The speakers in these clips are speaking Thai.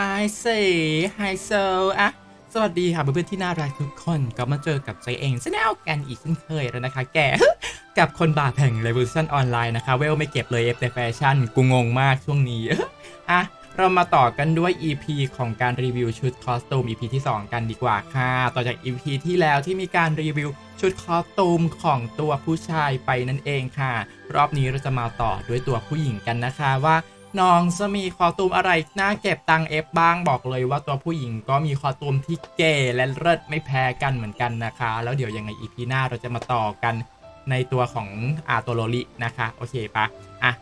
Hi เซ Hi so อะสวัสดีค่ะเพื่อนๆที่น่ารักทุกคนก็มาเจอกับใจเองซะแล้วกันอีกเช่นเคยแล้วนะคะ แกกับคนบาแห่ง Revolution Online นะคะ เวลไม่เก็บเลยเอฟแต่แฟชั่นกูงงมากช่วงนี้อะเรามาต่อกันด้วย EP ของการรีวิวชุดคอสตูม EP ที่ 2 กันดีกว่าค่ะ ต่อจาก EP ที่แล้วที่มีการรีวิวชุดคอสตูมของตัวผู้ชายไปนั่นเองค่ะ รอบนี้เราจะมาต่อด้วยตัวผู้หญิงกันนะคะว่า น้องจะมีคอตูมอะไรน่าเก็บตังเอฟบ้างบอกเลยว่าตัวผู้หญิงก็มีคอตูมที่เก๋และเลิศไม่แพ้กันเหมือนกันนะคะ แล้วเดี๋ยวยังไง EP หน้าเราจะมาต่อกันในตัวของอาตัวโลลินะคะโอเคปะอะ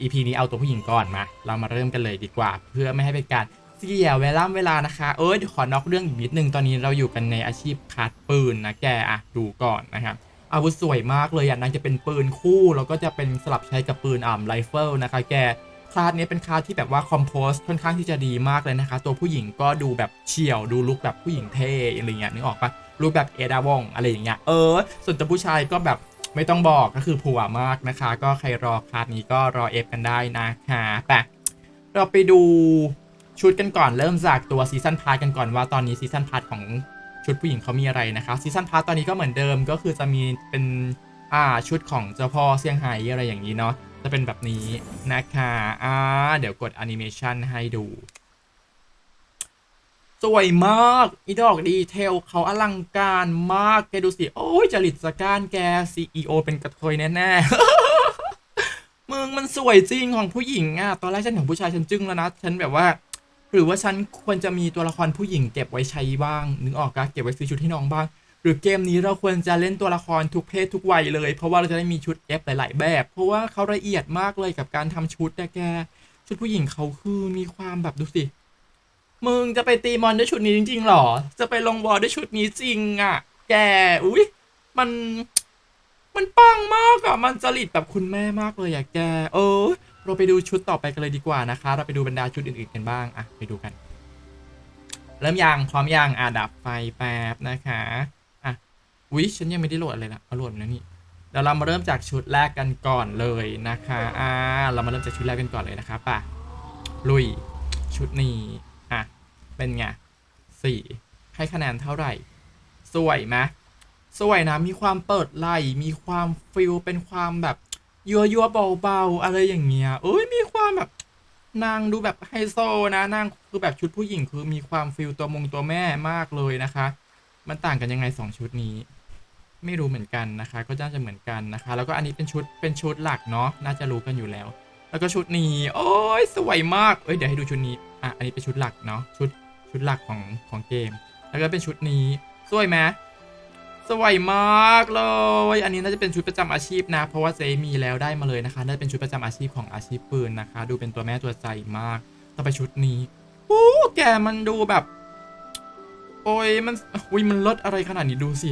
EP นี้เอาตัวผู้หญิงก่อนมา เรามาเริ่มกันเลยดีกว่า เพื่อไม่ให้เป็นการเสียเวลาเวลานะคะ เออเดี๋ยวขอนอกเรื่องอีกนิดนึงตอนนี้เราอยู่กันในอาชีพคัดปืนนะแกอะดูก่อนนะครับอาวุธสวยมากเลยอะนางจะเป็นปืนคู่แล้วก็จะเป็นสลับใช้กับปืนอ่าไรเฟิลนะคะ แก คลาสนี้เป็นคลาสที่แบบว่าคอมโพสค่อนข้างที่จะดีมากเลยนะคะ ตัวผู้หญิงก็ดูแบบเฉียวดูลุคแบบผู้หญิงเท่อะไรเงี้ยนึกออกปะลุคแบบเอดาวองอะไรอย่างเงี้ยเออ ส่วนตัวผู้ชายก็แบบไม่ต้องบอกก็คือผัวมากนะคะ ก็ใครรอคลาสนี้ก็รอเอฟกันได้นะคะไปเราไปดูชุดกันก่อนเริ่มจากตัวซีซันพาร์ทกันก่อนว่าตอนนี้ซีซันพาร์ทของชุดผู้หญิงเขามีอะไรนะคะซีซันพาร์ตตอนนี้ก็เหมือนเดิมก็คือจะมีเป็นอ่าชุดของเจ้าพ่อเซี่ยงไฮ้อะไรอย่างนี้เนาะ จะเป็นแบบนี้นะคะอ่าเดี๋ยวกดแอนิเมชันให้ดู สวยมาก อีดอกดีเทลเขาอลังการมาก แกดูสิ โอ้ยจริตสการแก CEO เป็นกระเทยแน่ๆ มึงมันสวยจริงของผู้หญิงอะตอนแรกฉันของผู้ชายฉันจึ้งแล้วนะ ฉันแบบว่า หรือว่าฉันควรจะมีตัวละครผู้หญิงเก็บไว้ใช้บ้าง นึกออกกะเก็บไว้ซื้อชุดให้น้องบ้าง หรือเกมนี้เราควรจะเล่นตัวละครทุกเพศทุกวัยเลย เพราะว่าเราจะได้มีชุดเอฟหลายๆ แบบ เพราะว่าเขาละเอียดมากเลยกับการทำชุดนะแก ชุดผู้หญิงเขาคือมีความแบบดูสิ มึงจะไปตีมอนด้วยชุดนี้จริงๆหรอ จะไปลงวอลด้วยชุดนี้จริงอะ แก อุ้ยมัน มันปังมากอะมันจริตแบบคุณแม่มากเลยอะแก เออ เราไปดูชุดต่อไปกันเลยดีกว่านะคะ เราไปดูบรรดาชุดอื่นๆกันบ้าง อะ ไปดูกัน เริ่มยัง พร้อมยังอะดับไฟแป๊บนะคะ อุ๊ยฉันยังไม่ได้โหลดเลยนะเอาโหลดแล้วนี่เดี๋ยวเรามาเริ่มจากชุดแรกกันก่อนเลยนะคะอ่าเรามาเริ่มจากชุดแรกกันก่อนเลยนะคะป่ะลุยชุดนี้อะเป็นไงสี่ให้คะแนนเท่าไหร่ สวยไหมสวยนะมีความเปิดไหลมีความฟิลเป็นความแบบยัวยัวเบาๆอะไรอย่างเงี้ยเอ้ยมีความแบบนางดูแบบไฮโซนะนางคือแบบชุดผู้หญิงคือมีความฟิลตัวมงตัวแม่มากเลยนะคะ มันต่างกันยังไงสองชุดนี้ ไม่รู้เหมือนกันนะคะ ก็น่าจะเหมือนกันนะคะ แล้วก็อันนี้เป็นชุดเป็นชุดหลักเนาะน่าจะรู้กันอยู่แล้ว แล้วก็ชุดนี้โอ้ยสวยมากเอ้ยเดี๋ยวให้ดูชุดนี้อะอันนี้เป็นชุดหลักเนาะชุดชุดหลักของของเกม แล้วก็เป็นชุดนี้สวยไหมสวยมากเลย อันนี้น่าจะเป็นชุดประจำอาชีพนะ เพราะว่าเจมีแล้วได้มาเลยนะคะน่าจะเป็นชุดประจำอาชีพของอาชีพปืนนะคะ ดูเป็นตัวแม่ตัวใจมากต่อไปชุดนี้โอ้แกมันดูแบบ โอ้ยมันอุ้ยมันลดอะไรขนาดนี้ดูสิ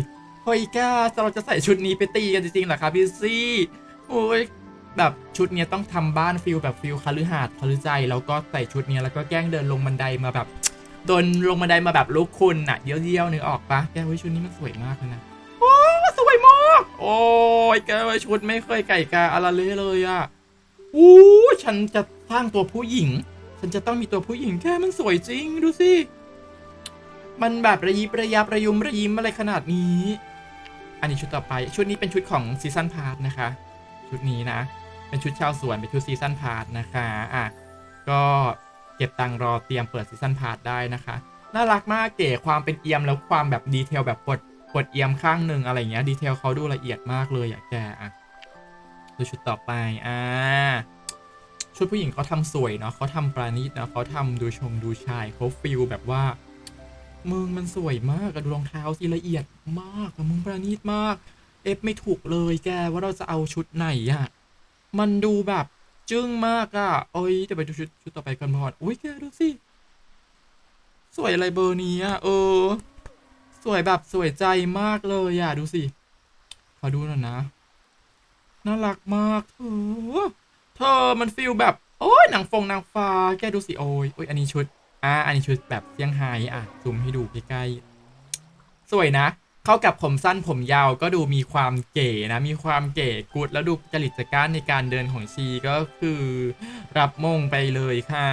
เฮ้ยแกเราจะใส่ชุดนี้ไปตีกันจริงๆเหรอคะพี่ซี่โอ้ยแบบชุดเนี้ยต้องทำบ้านฟิลแบบฟิลคฤหาสน์คฤใจแล้วก็ใส่ชุดเนี้ยแล้วก็แกล้งเดินลงบันไดมาแบบโดนลงบันไดมาแบบลูกคุณน่ะเยี่ยวๆนึกออกปะแกเว้ยชุดนี้มันสวยมากเลยนะโอ้สวยมากโอ้ยแกเว้ยชุดไม่เคยไก่กาอะไรเลยเลยอะอู้ฉันจะสร้างตัวผู้หญิง ฉันจะต้องมีตัวผู้หญิงแค่มันสวยจริงดูสิมันแบบระยิบระยับระยุมระยิมอะไรขนาดนี้ อันนี้ชุดต่อไป ชุดนี้เป็นชุดของซีซันพาร์ทนะคะ ชุดนี้นะ เป็นชุดชาวสวน เป็นชุดซีซันพาร์ทนะคะ อะ ก็เก็บตังค์รอเตรียมเปิดซีซันพาร์ทได้นะคะ น่ารักมากเก๋ความเป็นเอียมแล้วความแบบดีเทลแบบกดกดเอียมข้างหนึ่งอะไรเงี้ย ดีเทลเขาดูละเอียดมากเลยอะแกอะดูชุดต่อไป อ่า ชุดผู้หญิงเขาทำสวยเนาะเขาทำปราณีตเนาะเขาทำดูชงดูชายเขาฟิลแบบว่า มึงมันสวยมากอะดูรองเท้าสิละเอียดมากอะมึงประณีตมาก เอฟไม่ถูกเลยแกว่าเราจะเอาชุดไหนอะมันดูแบบจึ้งมากอะโอ้ยเดี๋ยวไปดูชุดชุดต่อไปกันพอดอุ้ยแกดูสิ สวยอะไรเบอร์นี้อะเออ สวยแบบสวยใจมากเลยอะดูสิขอดูหน่อยนะ น่ารักมากเธอเธอมันฟิลแบบ โอ้ยหนังฟงนางฟ้า แกดูสิโอ้ยโอ้ยอันนี้ชุด อ่าอันนี้ชุดแบบเซี่ยงไฮ้อะซูมให้ดูใกล้ๆสวยนะ เข้ากับผมสั้นผมยาวก็ดูมีความเก๋นะ มีความเก๋กุดแล้วดูจริตจักร้านในการเดินของชีก็คือ รับมงไปเลยค่ะ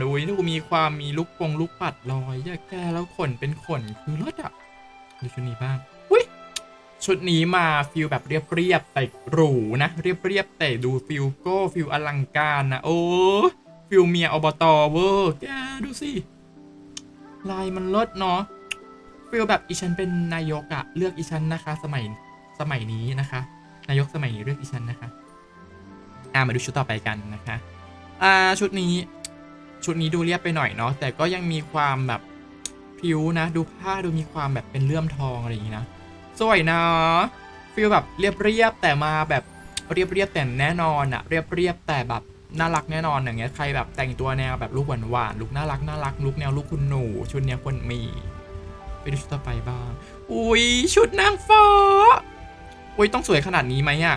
ดูดูมีความมีลูกปงลูกปัดลอยแยกแกแล้วขนเป็นขนคือรถอะดูชุดนี้บ้างอุ้ยชุดนี้มาฟิลแบบเรียบๆแต่หรูนะ เรียบๆแต่ดูฟิลโก้ฟิลอลังการนะโอ้ ฟิลเมียอบตเวอร์แกดูสิลายมันเลิศเนาะฟีลแบบอีฉันเป็นนายกอะเลือกอีฉันนะคะ สมัยสมัยนี้นะคะ นายกสมัยนี้เลือกอีฉันนะคะอ่ามาดูชุดต่อไปกันนะคะอ่าชุดนี้ชุดนี้ดูเรียบไปหน่อยเนาะแต่ก็ยังมีความแบบผิวนะ ดูผ้าดูมีความแบบเป็นเลื่อมทองอะไรอย่างนี้นะสวยนะฟีลแบบเรียบเรียบแต่มาแบบเรียบเรียบแต่แน่นอนอะเรียบเรียบแต่แบบ น่ารักแน่นอนอย่างเงี้ยใครแบบแต่งตัวแนวแบบลูกหวานหวานๆลูกน่ารักน่ารักลูกแนวลูกคุณหนูชุดเนี้ยควรมีไปดูชุดต่อไปบ้าง อุ้ยชุดนางฟ้าอุ้ยต้องสวยขนาดนี้ไหมอะ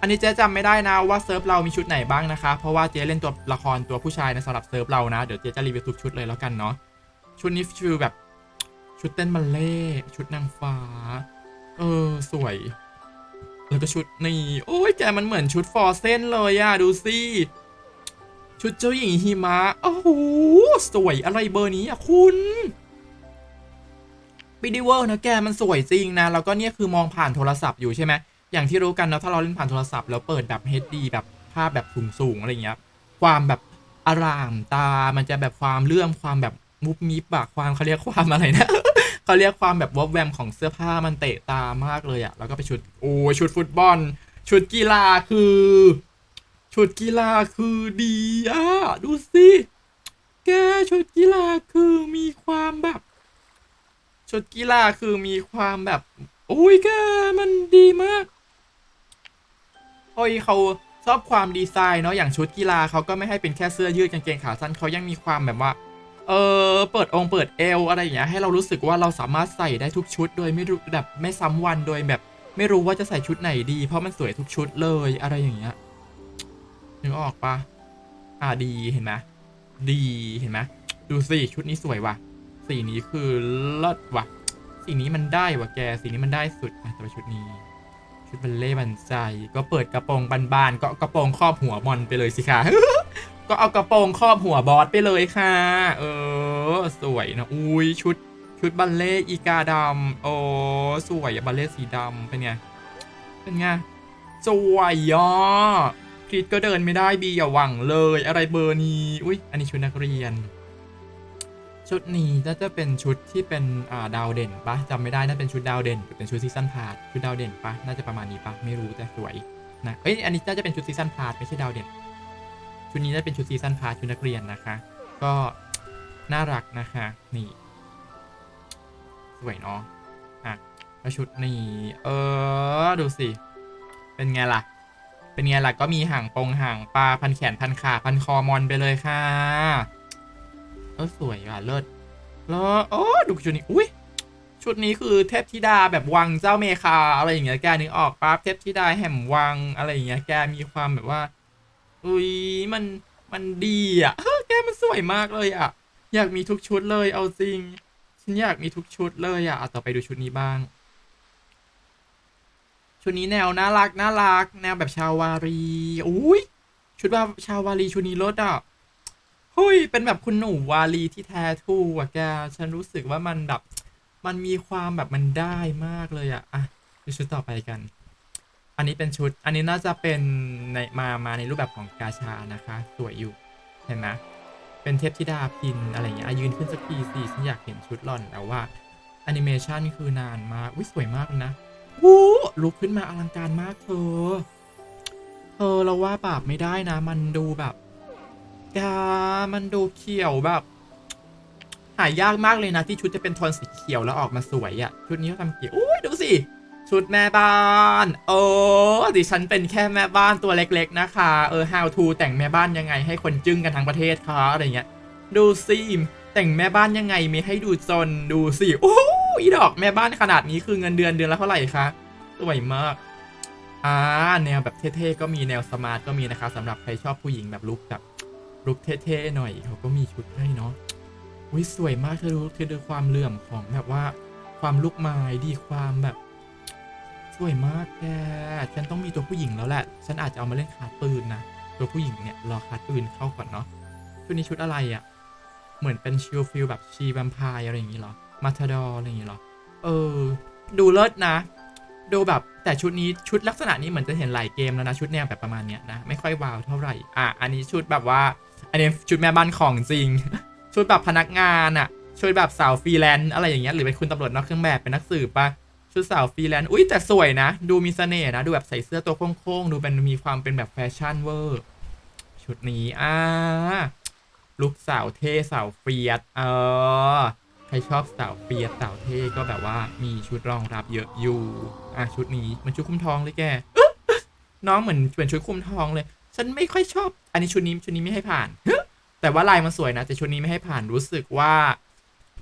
อันนี้เจ๊จำไม่ได้นะว่าเซิร์ฟเรามีชุดไหนบ้างนะคะ เพราะว่าเจ๊เล่นตัวละครตัวผู้ชายในสำหรับเซิร์ฟเรานะ เดี๋ยวเจ๊จะรีวิวทุกชุดเลยแล้วกันเนาะ ชุดนี้ฟิลแบบชุดเต้นบัลเล่ชุดนางฟ้า เออสวย แล้วก็ชุดนี่ โอ้ยแกมันเหมือนชุดฟอร์เซนเลยอะดูสิ ชุดเจ้าหญิงหิมะโอ้โหสวยอะไรเบอร์นี้อะคุณไม่ได้เวอร์นะแกมันสวยจริงนะ แล้วก็เนี่ยคือมองผ่านโทรศัพท์อยู่ใช่ไหมอย่างที่รู้กันนะถ้าเราเล่นผ่านโทรศัพท์แล้วเปิดแบบ HD แบบภาพแบบสูงๆอะไรเงี้ยความแบบอารามตา มันจะแบบความเลื่อมความแบบมุบมิบอะความเขาเรียกความอะไรนะเขาเรียกความแบบวอบแวมของเสื้อผ้ามันเตะตามากเลยอะแล้วก็ไปชุดโอ้ชุดฟุตบอล ชุดกีฬาคือ ชุดกีฬาคือดีอะดูสิแกชุดกีฬาคือมีความแบบชุดกีฬาคือมีความแบบโอ้ยแกมันดีมากโอ้ยเขาชอบความดีไซน์เนาะอย่างชุดกีฬาเขาก็ไม่ให้เป็นแค่เสื้อยืดกางเกงขาสั้นเขายังมีความแบบว่าเออเปิดองค์เปิดเอวอะไรอย่างเงี้ยให้เรารู้สึกว่าเราสามารถใส่ได้ทุกชุด โดยไม่รู้แบบไม่ซ้ำวันโดยแบบ ไม่รู้ว่าจะใส่ชุดไหนดี เพราะมันสวยทุกชุดเลยอะไรอย่างเงี้ย นึกออกปะอ่าดีเห็นไหมดีเห็นไหมดูสิชุดนี้สวยว่ะ สีนี้คือเลิศว่ะ สีนี้มันได้ว่ะแก สีนี้มันได้สุดอะแต่ชุดนี้ ชุดบัลเล่บันใจ ก็เปิดกระโปรงบานๆก็กระโปรงครอบหัวมอนไปเลยสิคะก็เอากระโปรงครอบหัวบอสไปเลยค่ะ เออ สวยนะ อุ้ยชุดชุดบัลเล่อีกาดำโอ้สวยบัลเล่สีดำเป็นไง เป็นไง สวยอ่ะคริดก็เดินไม่ได้บีอย่าหวังเลยอะไรเบอร์นี้อุ้ยอันนี้ชุดนักเรียน ชุดนี้น่าจะเป็นชุดที่เป็นอ่าดาวเด่นปะจำไม่ได้น่าเป็นชุดดาวเด่นหรือเป็นชุดซีซันพาร์ทชุดดาวเด่นปะน่าจะประมาณนี้ปะไม่รู้แต่สวยนะเอ้ยอันนี้น่าจะเป็นชุดซีซันพาร์ทไม่ใช่ดาวเด่นชุดนี้น่าจะเป็นชุดซีซันพาร์ทชุดนักเรียนนะคะ ก็น่ารักนะคะนี่สวยเนาะอะแล้วชุดนี้เออดูสิเป็นไงล่ะ เป็นไงล่ะก็มีห่างปงห่างปลาพันแขนพันขาพันคอมอนไปเลยค่ะเออสวยอะเลิศแล้วโอ้ดูชุดนี้อุ้ยชุดนี้คือเทพธิดาแบบวังเจ้าเมคาอะไรอย่างเงี้ยแกนึกออกปั๊บเทพธิดาแห่มวังอะไรอย่างเงี้ยแกมีความแบบว่า อุ้ยมันมันดีอะเออแกมันสวยมากเลยอะ อยากมีทุกชุดเลยเอาจริงฉันอยากมีทุกชุดเลยอะเอาต่อไปดูชุดนี้บ้าง ชุดนี้แนวน่ารักน่ารัก แนวแบบชาววารีอุ้ยชุดว่าชาววารีชุดนี้รสอะเฮ้ยเป็นแบบคุณหนูวาลีที่แท้ทู่อะแกฉันรู้สึกว่ามันแบบ มันมีความแบบมันได้มากเลยอะอะดูชุดต่อไปกัน อันนี้เป็นชุด อันนี้น่าจะเป็นในมามาในรูปแบบของกาชานะคะ สวยอยู่เห็นไหมเป็นเทพธิดาพินอะไรเงี้ยยืนขึ้นสักทีสิฉันอยากเห็นชุดหล่อนแต่ว่าแอนิเมชันคือนานมากอุ้ยสวยมากนะ วู้ลุกขึ้นมาอลังการมากเธอ เธอเราว่าปราบไม่ได้นะ มันดูแบบกามันดูเขียวแบบ หายากมากเลยนะ ที่ชุดจะเป็นโทนสีเขียวแล้วออกมาสวยอะ่ะ ชุดนี้เขาทำเขียวอุ้ยดูสิชุดแม่บ้าน โอ้ดิฉันเป็นแค่แม่บ้านตัวเล็กๆนะคะ เออ how to แต่งแม่บ้านยังไงให้คนจึ้งกันทั้งประเทศคะอะไรเงี้ย ดูสิ แต่งแม่บ้านยังไงมีให้ดูจน ดูสิ โอ้ อีดอกแม่บ้านขนาดนี้คือเงินเดือนเดือนละเท่าไหร่คะสวยมากอ่าแนวแบบเท่ๆก็มีแนวสมาร์ทก็มีนะคะสำหรับใครชอบผู้หญิงแบบลุคแบบลุคเท่ๆหน่อยเขาก็มีชุดให้เนาะอุ้ยสวยมากเธอดูเธอดูความเหลื่อมของแบบว่าความลูกไม้ดีความแบบ สวยมากแกฉันต้องมีตัวผู้หญิงแล้วแหละ ฉันอาจจะเอามาเล่นคาร์ดปืนนะตัวผู้หญิงเนี่ยรอคาร์ดปืนเข้าก่อนเนาะชุดนี้ชุดอะไรอะ่ะ เหมือนเป็นชิลฟิลแบบชีแวมไพร์อะไรอย่างงี้เหรอ มาทาดออะไรอย่างเงี้เหรอ เออ ดูเลิศนะ ดูแบบแต่ชุดนี้ชุดลักษณะนี้เหมือนจะเห็นหลายเกมแล้วนะ ชุดแนวแบบประมาณเนี้ยนะ ไม่ค่อยว้าวเท่าไหร่ อะ อันนี้ชุดแบบว่า อันนี้ชุดแม่บ้านของจริง ชุดแบบพนักงานอะชุดแบบสาวฟรีแลนซ์อะไรอย่างเงี้ย หรือเป็นคุณตำรวจนอกเครื่องแบบเป็นนักสืบปะชุดสาวฟรีแลนซ์ อุ้ยแต่สวยนะ ดูมีเสน่ห์นะ ดูแบบใส่เสื้อตัวโค้งๆ ดูเป็นมีความเป็นแบบแฟชั่นเวอร์ ชุดนี้ อ่า ลูกสาวเท่สาวเฟียด เออ ใครชอบสาวเฟียสาวเท่ก็แบบว่ามีชุดรองรับเยอะอยู่อะชุดนี้มันชุดคุมทองเลยแกน้องเหมือนเป็นชุดคุมทองเลย ฉันไม่ค่อยชอบ อันนี้ชุดนี้ชุดนี้ไม่ให้ผ่าน แต่ว่าลายมันสวยนะ แต่ชุดนี้ไม่ให้ผ่านรู้สึกว่า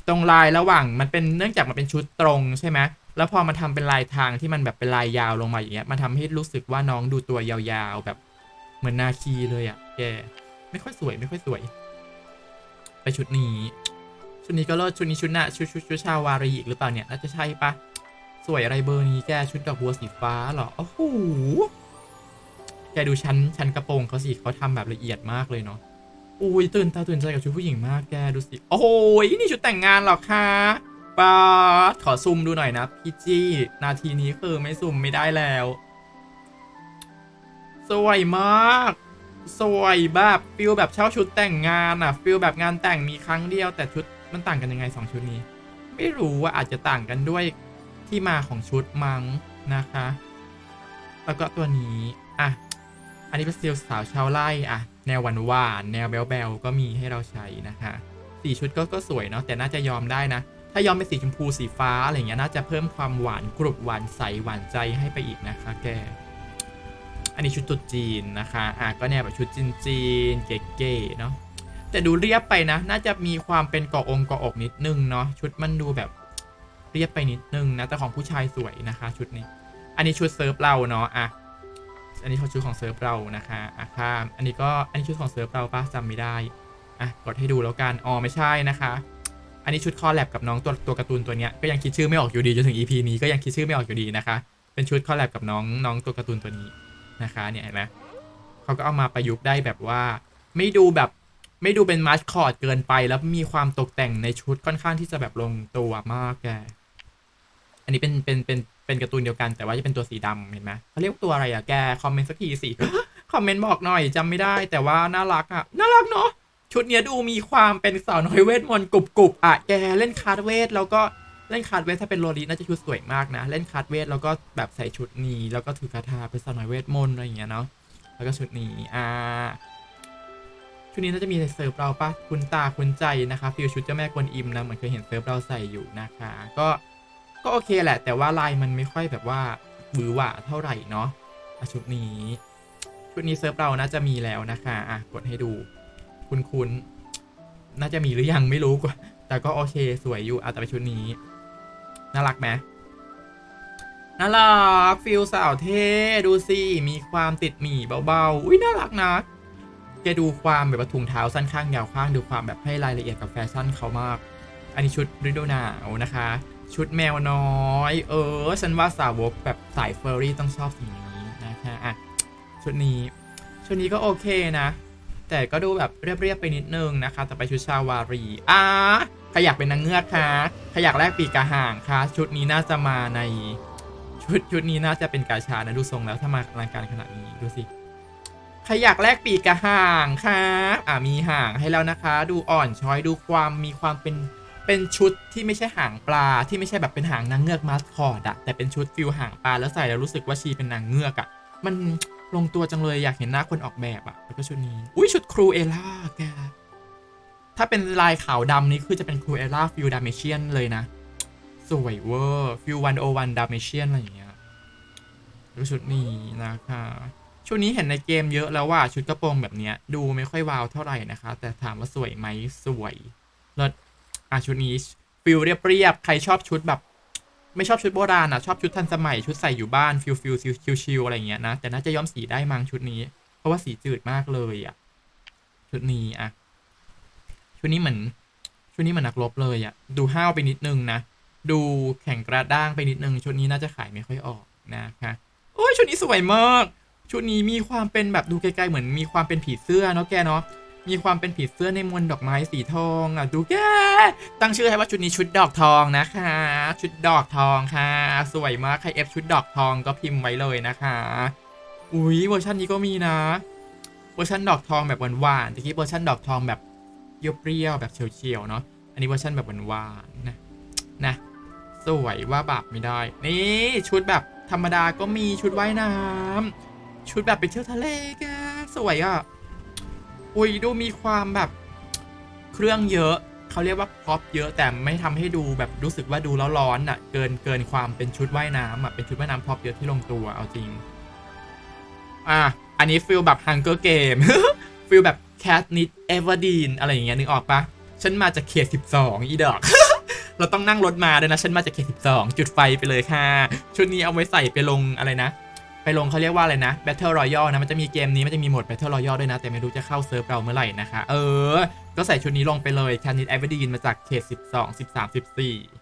ตรงลายระหว่างมันเป็นเนื่องจากมันเป็นชุดตรงใช่ไหมแล้วพอมาทำเป็นลายทางที่มันแบบเป็นลายยาวลงมาอย่างเงี้ยมันทำให้รู้สึกว่าน้องดูตัวยาวๆแบบ เหมือนนาคีเลยอะ่ะ แก ไม่ค่อยสวยไม่ค่อยสวย ไปชุดนี้ ชุดนี้ก็เลิศชุดนี้ชุดน้าชุดชุดชุดชาวารีอีกหรือเปล่าเนี่ยน่าจะใช่ปะสวยอะไรเบอร์นี้แกชุดดอกบัวสีฟ้าเหรอโอ้โหแกดูชั้นชั้นกระโปรงเขาสิเขาทำแบบละเอียดมากเลยเนาะอุ้ยตื่นตาตื่นใจกับชุดผู้หญิงมากแกดูสิโอ้โหนี่ชุดแต่งงานหรอคะป๊าดขอซูมดูหน่อยนะพี่จี้ นาทีนี้คือไม่ซูมไม่ได้แล้ว สวยมาก สวยแบบฟิลแบบเช่าชุดแต่งงานอะฟิลแบบงานแต่งมีครั้งเดียวแต่ชุด มันต่างกันยังไงสองชุดนี้ ไม่รู้ว่าอาจจะต่างกันด้วยที่มาของชุดมั้งนะคะ แล้วก็ตัวนี้อะอันนี้เป็นสติลสาวชาวไร่อะ แนวหวานหวานแนวแบลแบลก็มีให้เราใช้นะคะสีชุดก็ก็สวยเนาะแต่น่าจะยอมได้นะ ถ้ายอมเป็นสีชมพูสีฟ้าอะไรเงี้ยน่าจะเพิ่มความหวานกรุบหวานใสหวานใจให้ไปอีกนะคะแกอันนี้ชุดตรุ๊จีนนะคะอะก็แนวแบบชุดจีนจีนเก๋ๆเนาะ แต่ดูเรียบไปนะ น่าจะมีความเป็นเกาะองค์เกาะอกนิดนึงเนาะชุดมันดูแบบเรียบไปนิดนึงนะแต่ของผู้ชายสวยนะคะ ชุดนี้ อันนี้ชุดเซิร์ฟเราเนาะอะอันนี้เขาชุดของเซิร์ฟเรานะคะอะข้ามอันนี้ก็อันนี้ชุดของเซิร์ฟเราปะจำไม่ได้อะกดให้ดูแล้วกันอ๋อไม่ใช่นะคะ อันนี้ชุดคอลแลบกับน้องตัวตัวการ์ตูนตัวเนี้ยก็ยังคิดชื่อไม่ออกอยู่ดีจนถึง EP นี้ก็ยังคิดชื่อไม่ออกอยู่ดีนะคะ เป็นชุดคอลแลบกับน้องน้องตัวการ์ตูนตัวนี้นะคะ เนี่ยเห็นไหมเขาก็เอามาประยุกต์ได้แบบว่า ไม่ดูแบบ ไม่ดูเป็นมาสคอตเกินไป แล้วมีความตกแต่งในชุดค่อนข้างที่จะแบบลงตัวมากแก อันนี้เป็นเป็นเป็นเป็นการ์ตูนเดียวกัน แต่ว่าจะเป็นตัวสีดำเห็นไหมเขาเรียกตัวอะไรอะแกคอมเมนต์สักทีสิคอมเมนต์บอกหน่อยจำไม่ได้ แต่ว่าน่ารักอะน่ารักเนาะชุดเนี้ยดูมีความเป็นสาวน้อยเวทมนต์กรุบกรุบๆอะแกเล่นคาร์ดเวทแล้วก็เล่นคาร์ดเวทถ้าเป็นโรลีน่าจะชุดสวยมากนะ เล่นคาร์ดเวทแล้วก็แบบใส่ชุดนี้ แล้วก็ถือคาถาเป็นสาวน้อยเวทมนต์อะไรอย่างเงี้ยเนาะแล้วก็ชุดนี้อ่า ชุดนี้น่าจะมีในเซิร์ฟเราปะคุณตาคุณใจนะคะฟิลชุดเจ้าแม่กวนอิมนะเหมือนเคยเห็นเซิร์ฟเราใส่อยู่นะคะ ก็ก็โอเคแหละ แต่ว่าลายมันไม่ค่อยแบบว่าหวือหวาเท่าไหร่เนาะชุดนี้ชุดนี้เซิร์ฟเราน่าจะมีแล้วนะคะอะกดให้ดู คุณคุณน่าจะมีหรือยังไม่รู้กว่าแต่ก็โอเคสวยอยู่อะแต่ไปชุดนี้ น่ารักไหมน่ารักฟิลสาวเท่ดูสิมีความติดหมี่เบาๆอุ้ยน่ารักนะ แกดูความแบบว่าถุงเท้าสั้นข้างยาวข้างดูความแบบให้รายละเอียดกับแฟชั่นเขามาก อันนี้ชุดฤดูหนาวนะคะ ชุดแมวน้อย เออ ฉันว่าสาวกแบบสายเฟอร์รี่ต้องชอบสีนี้นะคะอะชุดนี้ชุดนี้ก็โอเคนะ แต่ก็ดูแบบเรียบๆไปนิดนึงนะคะต่อไปชุดชาวารีอะใครอยากเป็นนางเงือกคะใครอยากแลกปีกกระห่างคะชุดนี้น่าจะมาในชุดชุดนี้น่าจะเป็นกาชานะดูทรงแล้วถ้ามาอลังการขนาดนี้ดูสิ ใครอยากแลกปีกกระห่างคะอ่ามีห่างให้แล้วนะคะ ดูอ่อนช้อยดูความมีความเป็นเป็นชุดที่ไม่ใช่หางปลาที่ไม่ใช่แบบเป็นหางนางเงือกมาสคอตอะแต่เป็นชุดฟิลหางปลาแล้วใส่แล้วรู้สึกว่าชีเป็นนางเงือกอะมันลงตัวจังเลยอยากเห็นหน้าคนออกแบบอะแล้วก็ชุดนี้ อุ้ยชุดครูเอล่าแกถ้าเป็นลายขาวดำนี่คือจะเป็นครูเอล่าฟิลดามเมเชียนเลยนะ สวยเวอร์ฟิลวันโอวันดามเมเชียนอะไรอย่างเงี้ยแล้วชุดนี้นะคะ ช่วงนี้เห็นในเกมเยอะแล้วว่าชุดกระโปรงแบบเนี้ยดูไม่ค่อยว้าวเท่าไหร่นะคะ แต่ถามว่าสวยไหมสวยแล้วอะชุดนี้ฟิลเรียบๆใครชอบชุดแบบ ไม่ชอบชุดโบราณอะชอบชุดทันสมัยชุดใส่อยู่บ้านฟิลฟิลชิลๆอะไรเงี้ยนะแต่น่าจะย้อมสีได้มั้งชุดนี้ เพราะว่าสีจืดมากเลยอะชุดนี้อะชุดนี้เหมือนชุดนี้เหมือนนักรบเลยอะดูห้าวไปนิดนึงนะดูแข็งกระด้างไปนิดนึงชุดนี้น่าจะขายไม่ค่อยออกนะคะโอ้ยชุดนี้สวยมาก ชุดนี้มีความเป็นแบบดูไกลๆเหมือนมีความเป็นผีเสื้อเนาะแกเนาะมีความเป็นผีเสื้อในมวลดอกไม้สีทองอะดูแกตั้งชื่อให้ว่าชุดนี้ชุดดอกทองนะคะ ชุดดอกทองค่ะ สวยมากใครเอฟชุดดอกทองก็พิมพ์ไว้เลยนะคะอุ้ยเวอร์ชันนี้ก็มีนะเวอร์ชันดอกทองแบบหวานๆตะกี้เวอร์ชันดอกทองแบบเปรี้ยวๆแบบเฉียวๆเนาะอันนี้เวอร์ชันแบบหวานๆนะนะสวยว่าบาปไม่ได้ นี่ชุดแบบธรรมดาก็มีชุดว่ายน้ำ ชุดแบบไปเที่ยวทะเลแกสวยอะอุ้ยดูมีความแบบเครื่องเยอะเขาเรียกว่าพร็อพเยอะแต่ไม่ทำให้ดูแบบรู้สึกว่าดูแล้วร้อนอะ เกินเกินความเป็นชุดว่ายน้ำอะเป็นชุดว่ายน้ำพร็อพเยอะที่ลงตัวเอาจริง อะอันนี้ฟิลแบบ Hunger Game ฟิลแบบ Cat Need Everdeen อะไรอย่างเงี้ยนึกออกปะฉันมาจากเขต 12 อีดอกเราต้องนั่งรถมาด้วยนะ ฉันมาจากเขต 12 จุดไฟไปเลยค่ะ ชุดนี้เอาไว้ใส่ไปลงอะไรนะ ไปลงเขาเรียกว่าอะไรนะ Battle Royale นะมันจะมีเกมนี้มันจะมีโหมด Battle Royale ด้วยนะ แต่ไม่รู้จะเข้าเซิร์ฟเราเมื่อไหร่นะคะ เออ ก็ใส่ชุดนี้ลงไปเลย Cat Need Everdeen มาจากเขต 12 13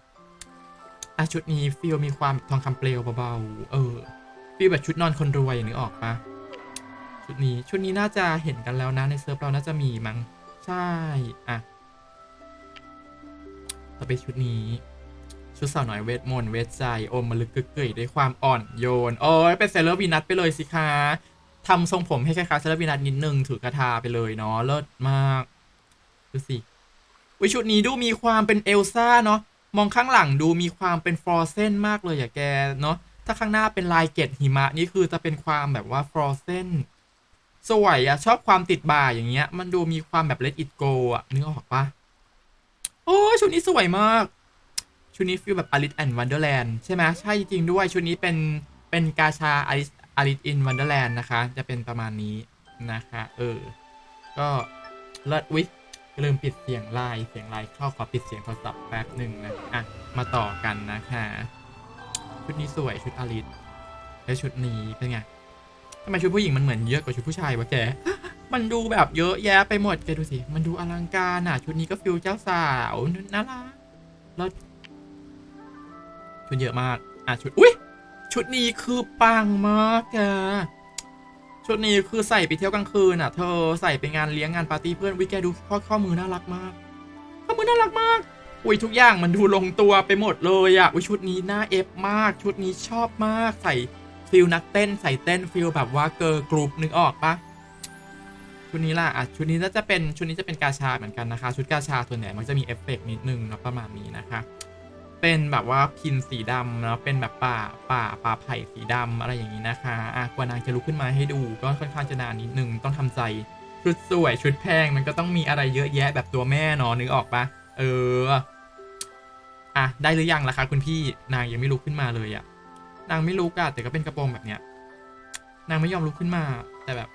14อะชุดนี้ฟีลมีความทองคำเปลวเบาๆเออฟีลแบบชุดนอนคนรวยนึกออกปะชุดนี้ชุดนี้น่าจะเห็นกันแล้วนะในเซิร์ฟเราน่าจะมีมั้งใช่อะต่อไปชุดนี้ ชุดสาวน้อยเวทมนต์เวทใจอมมาลึกกึกกึ่ยด้วยความอ่อนโยน โอ้ยเป็นเซเลอร์วีนัทไปเลยสิคะทำทรงผมให้คล้ายๆเซเลอร์วีนัทนิดนึงถือกระทาไปเลยเนาะเลิศมากดูสิวิชุดนี้ดูมีความเป็นเอลซ่าเนาะมองข้างหลังดูมีความเป็นฟรอเซนมากเลยอย่าแกเนาะถ้าข้างหน้าเป็นลายเกล็ดหิมะนี่คือจะเป็นความแบบว่าฟรอเซนสวยอะชอบความติดบ่าอย่างเงี้ย มันดูมีความแบบ let it go อะนึกออกปะโอ้ชุดนี้สวยมาก ชุดนี้ฟีลแบบ Alice and Wonderland ใช่ไหมใช่จริงด้วยชุดนี้เป็นเป็นกาชา Alice Alice in Wonderland นะคะ จะเป็นประมาณนี้นะคะเออ ก็เลิศวิลืมปิดเสียงไลน์เสียงไลน์เข้าขอปิดเสียงโทรศัพท์แป๊บหนึ่งนะอะมาต่อกันนะคะชุดนี้สวยชุดอลิสและชุดนี้เป็นไงทำไมชุดผู้หญิงมันเหมือนเยอะกว่าชุดผู้ชายวะแก มันดูแบบเยอะแยะไปหมดแกดูสิ มันดูอลังการอะ ชุดนี้ก็ฟิลเจ้าสาวน่ารักแล้ว ชุดเยอะมาก อะชุด อุ้ยชุดนี้คือปังมากแกชุดนี้คือใส่ไปเที่ยวกลางคืนอะ เธอใส่ไปงานเลี้ยงงานปาร์ตี้เพื่อนวิแกดูข้อข้อมือน่ารักมาก ข้อมือน่ารักมาก อุ้ยทุกอย่างมันดูลงตัวไปหมดเลยอะ อุ้ยชุดนี้น่าเอฟมาก ชุดนี้ชอบมาก ใส่ฟิลนักเต้น ใส่เต้นฟิลแบบว่าเกิร์ลกรุ๊ปนึกออกปะชุดนี้ล่ะ อะ ชุดนี้น่าจะเป็นชุดนี้จะเป็นกาชาเหมือนกันนะคะ ชุดกาชาส่วนใหญ่มันจะมีเอฟเฟกต์นิดนึงนะประมาณนี้นะคะ เป็นแบบว่าพินสีดำเนาะเป็นแบบป่าป่าป่าไผ่สีดำอะไรอย่างนี้นะคะอะกว่านางจะลุกขึ้นมาให้ดูก็ค่อนข้างจะนานนิดนึงต้องทำใจชุดสวยชุดแพงมันก็ต้องมีอะไรเยอะแยะแบบตัวแม่เนาะนึกออกปะเอออะได้หรือยังล่ะคะคุณพี่นางยังไม่ลุกขึ้นมาเลยอะนางไม่ลุกอะแต่ก็เป็นกระโปรงแบบเนี้ยนางไม่ยอมลุกขึ้นมา แต่แบบ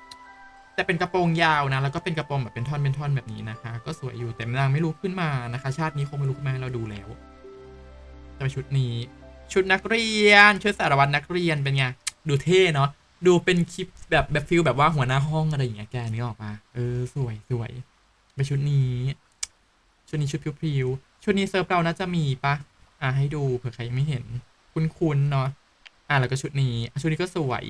แต่เป็นกระโปรงยาวนะ แล้วก็เป็นกระโปรงแบบเป็นท่อนเป็นท่อนแบบนี้นะคะ ก็สวยอยู่แต่นางไม่ลุกขึ้นมานะคะ ชาตินี้คงไม่ลุกขึ้นมาให้เราดูแล้ว แต่ชุดนี้ ชุดนักเรียน ชุดสารวัตรนักเรียนเป็นไง ดูเท่เนาะ ดูเป็นคลิปแบบแบบฟิลแบบว่าหัวหน้าห้องอะไรอย่างเงี้ยแกนึกออกปะเออสวยสวยไปชุดนี้ ชุดนี้ชุดพิวๆชุดนี้เซิร์ฟเราน่าจะมีปะอะให้ดูเผื่อใครยังไม่เห็น คุ้นๆเนาะ อะแล้วก็ชุดนี้ ชุดนี้ก็สวย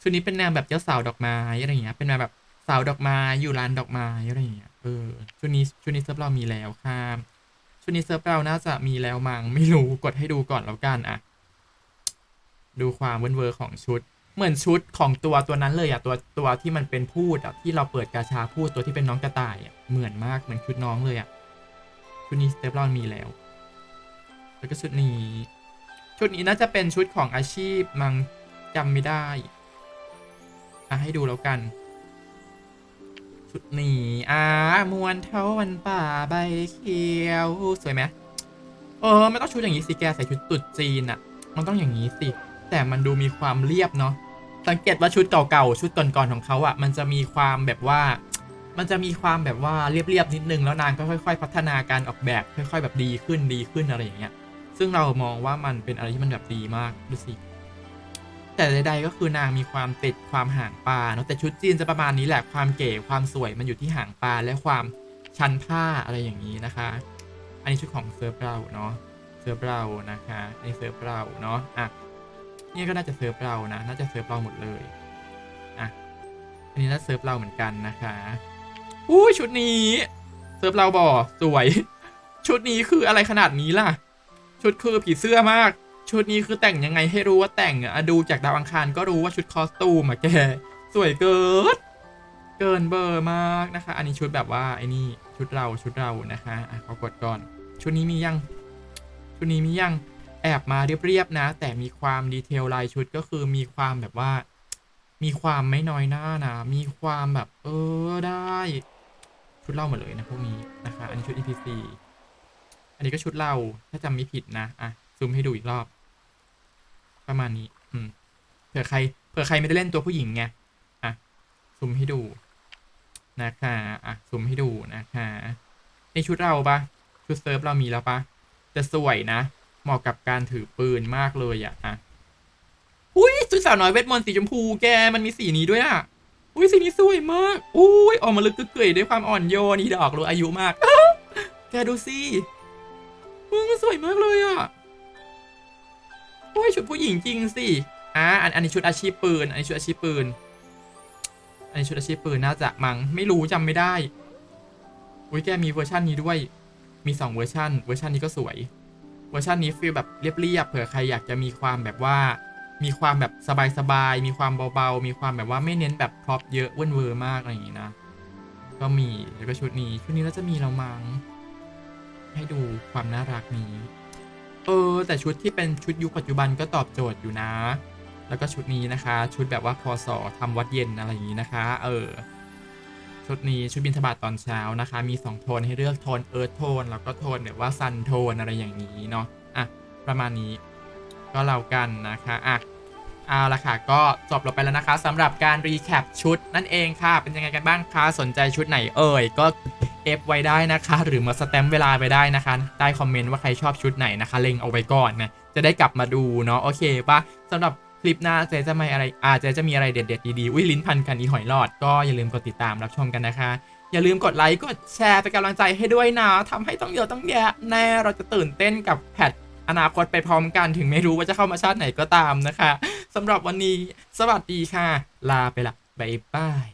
ชุดนี้เป็นแนวแบบเจ้าสาวดอกไม้อะไรอย่างเงี้ย เป็นแนวแบบสาวดอกไม้อยู่ร้านดอกไม้อะไรอย่างเงี้ย เออ ชุดนี้ชุดนี้เซิร์ฟเรามีแล้วค่ะ ชุดนี้เซิร์ฟเราน่าจะมีแล้วมั้งไม่รู้กดให้ดูก่อนแล้วกันอะ ดูความเวิร์เวอร์ของชุด เหมือนชุดของตัวตัวนั้นเลยอะตัวตัวที่มันเป็นพูดอะที่เราเปิดกาชาพูดตัวที่เป็นน้องกระต่ายอะเหมือนมากเหมือนชุดน้องเลยอะชุดนี้เซิร์เรามีแล้ว แล้วก็ชุดนี้ ชุดนี้น่าจะเป็นชุดของอาชีพมังจำไม่ได้อะให้ดูแล้วกัน ชุดนี้อ่ามวนเท่าวันป่าใบเขียวสวยไหมเออไม่ต้องชุดอย่างนี้สิแกใส่ชุดตรุ๊จีนอะมันต้องอย่างนี้สิ แต่มันดูมีความเรียบเนาะสังเกตว่าชุดเก่าๆชุดก่อนๆของเขาอะมันจะมีความแบบว่า มันจะมีความแบบว่าเรียบๆนิดนึงแล้วนางก็ค่อย ๆ พัฒนาการออกแบบค่อย ๆ แบบดีขึ้นดีขึ้นอะไรอย่างเงี้ยซึ่งเรามองว่ามันเป็นอะไรที่มันแบบดีมากดูสิ แต่ใดๆก็คือนางมีความติดความห่างปลาเนาะแต่ชุดจีนจะประมาณนี้แหละความเก๋ความสวยมันอยู่ที่ห่างปลาและความชันผ้าอะไรอย่างนี้นะคะ อันนี้ชุดของเซิร์ฟเราเนาะเซิร์ฟเรานะคะอันนี้เซิร์ฟเราเนาะอะนี่ก็น่าจะเซิร์ฟเรานะน่าจะเซิร์ฟเราหมดเลยอะอันนี้น่าเซิร์ฟเราเหมือนกันนะคะอุ้ชุดนี้เซิร์ฟเราบ่อสวย ชุดนี้คืออะไรขนาดนี้ล่ะ ชุดคือผีเสื้อมาก ชุดนี้คือแต่งยังไงให้รู้ว่าแต่งอะดูจากดาวอังคารก็รู้ว่าชุดคอสตูมอะแก สวยเกินเกินเบอร์มากนะคะ อันนี้ชุดแบบว่าไอ้นี่ชุดเราชุดเรานะคะอะขอกดก่อน ชุดนี้มียัง ชุดนี้มียังแอบมาเรียบๆนะ แต่มีความดีเทลลายชุดก็คือมีความแบบว่า มีความไม่น้อยหน้านะ มีความแบบ เออได้ ชุดเราหมดเลยนะพวกนี้นะคะ อันนี้ชุด EPC อันนี้ก็ชุดเราถ้าจำไม่ผิดนะอะ ซูมให้ดูอีกรอบ ประมาณนี้ อืมเผื่อใครเผื่อใครไม่ได้เล่นตัวผู้หญิงไงอะซูมให้ดูนะคะอะซูมให้ดูนะคะในชุดเราปะชุดเซิร์ฟเรามีแล้วปะจะสวยนะ เหมาะกับการถือปืนมากเลยอะอะอุ้ยชุดสาวน้อยเวทมนต์สีชมพูแกมันมีสีนี้ด้วยอะอุ้ยสีนี้สวยมากอุ้ยออกมาลึกกึกเกยด้วยความอ่อนโยนอีดอกรู้อายุมาก แกดูสิมึงสวยมากเลยอะ ดผู้หญิงจริงสิอะอันอันนี้ชุดอาชีพปืน อันนี้ชุดอาชีพปืน อันนี้ชุดอาชีพปืนน่าจะมังไม่รู้จำไม่ได้อุ้ยแกมีเวอร์ชันนี้ด้วย มี 2 เวอร์ชันเวอร์ชันนี้ก็สวย เวอร์ชันนี้ฟีลแบบเรียบๆเผื่อใครอยากจะมีความแบบว่า มีความแบบสบายๆมีความเบาๆมีความแบบว่าไม่เน้นแบบพร็อพเยอะเว้นเวอร์มากอะไรอย่างงี้นะก็มีแล้วก็ชุดนี้ชุดนี้แล้วจะมีเรามังให้ดูความน่ารักนี้ เออ แต่ชุดที่เป็นชุดยุคปัจจุบันก็ตอบโจทย์อยู่นะ แล้วก็ชุดนี้นะคะ ชุดแบบว่าพอสอทำวัดเย็นอะไรอย่างนี้นะคะ เออ ชุดนี้ชุดบินทบาทตอนเช้านะคะ มี 2 โทนให้เลือกโทนเอิร์ธโทนแล้วก็โทนแบบว่าซันโทนอะไรอย่างนี้เนาะ อะ ประมาณนี้ ก็เรากันนะคะ อะเอาละค่ะ ก็จบลงไปแล้วนะคะสำหรับการรีแคปชุดนั่นเองค่ะ เป็นยังไงกันบ้างคะ สนใจชุดไหนเอ่ย ก็ เอฟไว้ได้นะคะ หรือมาสแตมป์เวลาไปได้นะคะใต้คอมเมนต์ว่าใครชอบชุดไหนนะคะ เล็งเอาไว้ก่อนนะจะได้กลับมาดูเนาะโอเคปะสำหรับคลิปหน้าเจ๊จะมีอะไรอาจจะจะมีอะไรเด็ดๆดีๆอุ้ยลิ้นพันกันอีหอยหลอดก็อย่าลืมกดติดตามรับชมกันนะคะ อย่าลืมกดไลค์กดแชร์เป็นกำลังใจให้ด้วยนะทำให้ต้องเยอะต้องแยะแน่เราจะตื่นเต้นกับแพทอนาคตไปพร้อมกันถึงไม่รู้ว่าจะเข้ามาชาติไหนก็ตามนะคะสำหรับวันนี้สวัสดีค่ะ ลาไปละบ๊ายบาย